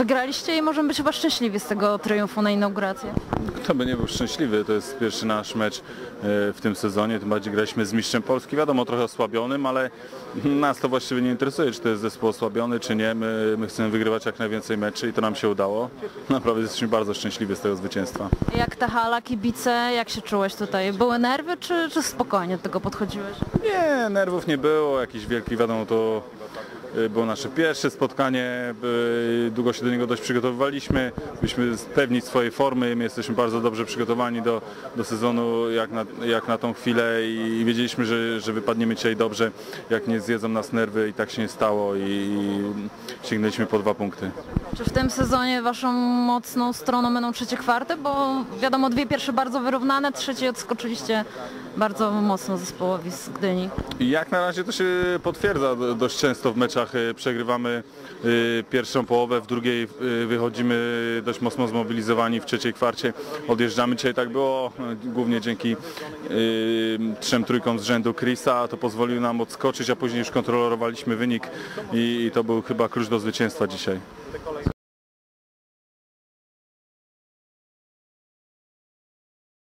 wygraliście i możemy być chyba szczęśliwi z tego triumfu na inaugurację. Kto by nie był szczęśliwy, to jest pierwszy nasz mecz e, w tym sezonie, tym bardziej graliśmy z mistrzem Polski, wiadomo trochę osłabionym, ale nas to właściwie nie interesuje, czy to jest zespół osłabiony, czy nie. My, my chcemy wygrywać jak najwięcej meczy i to nam się udało. Naprawdę jesteśmy bardzo szczęśliwi z tego zwycięstwa. Jak ta hala, kibice, jak się czułeś tutaj? Były nerwy, czy, czy spokojnie do tego podchodziłeś? Nie, nerwów nie było, jakiś wielki, wiadomo, to było nasze pierwsze spotkanie, y, długo się do niego dość przygotowywaliśmy, byliśmy pewni swojej formy, my jesteśmy bardzo dobrze przygotowani do, do sezonu jak na, jak na tą chwilę i, wiedzieliśmy, że, że wypadniemy dzisiaj dobrze, jak nie zjedzą nas nerwy i tak się nie stało i sięgnęliśmy po dwa punkty. Czy w tym sezonie waszą mocną stroną będą trzecie kwarty? Bo wiadomo, dwie pierwsze bardzo wyrównane, trzecie odskoczyliście bardzo mocno zespołowi z Gdyni. Jak na razie to się potwierdza do- dość często w meczach. y, Przegrywamy y, pierwszą połowę, w drugiej y, wychodzimy dość mocno zmobilizowani, w trzeciej kwarcie odjeżdżamy. Dzisiaj tak było, y, głównie dzięki trzem trójkom z rzędu Chrisa. To pozwoliło nam odskoczyć, a później już kontrolowaliśmy wynik i, i to był chyba klucz do zwycięstwa dzisiaj.